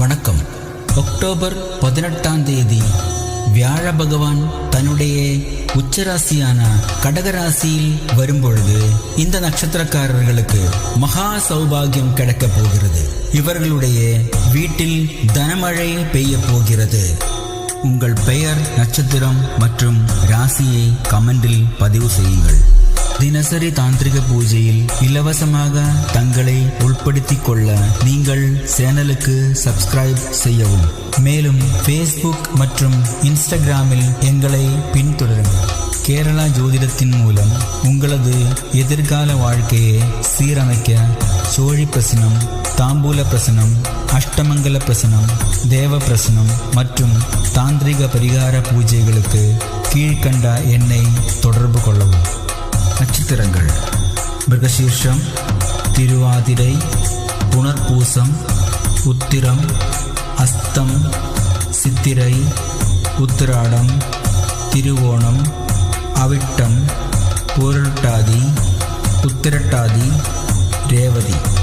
வணக்கம். அக்டோபர் பதினெட்டாம் தேதி வியாழ பகவான் தன்னுடைய உச்சராசியான கடகராசியில் வரும்பொழுது இந்த நட்சத்திரக்காரர்களுக்கு மகா சௌபாகியம் கிடைக்க போகிறது. இவர்களுடைய வீட்டில் தனமழை பெய்ய போகிறது. உங்கள் பெயர் நட்சத்திரம் மற்றும் ராசியை கமெண்டில் பதிவு செய்யுங்கள். தினசரி தாந்திரிக பூஜையில் இலவசமாக தங்களை உள்படுத்திக் கொள்ள நீங்கள் சேனலுக்கு சப்ஸ்கிரைப் செய்யவும். மேலும் ஃபேஸ்புக் மற்றும் இன்ஸ்டாகிராமில் எங்களை பின்தொடருங்கள். கேரளா ஜோதிடத்தின் மூலம் உங்களது எதிர்கால வாழ்க்கையை சீரமைக்க சோழி பிரசனம் தாம்பூல பிரசனம் அஷ்டமங்கல பிரசனம் தேவ பிரசனம் மற்றும் தாந்திரிக பரிகார பூஜைகளுக்கு கீழ்கண்ட எண்ணை தொடர்பு கொள்ளவும். நட்சத்திரங்கள் மிருகசீர்ஷம் திருவாதிரை புனர்பூசம் உத்திரம் அஸ்தம் சித்திரை உத்திராடம் திருவோணம் அவிட்டம் பூரட்டாதி உத்திரட்டாதி ரேவதி.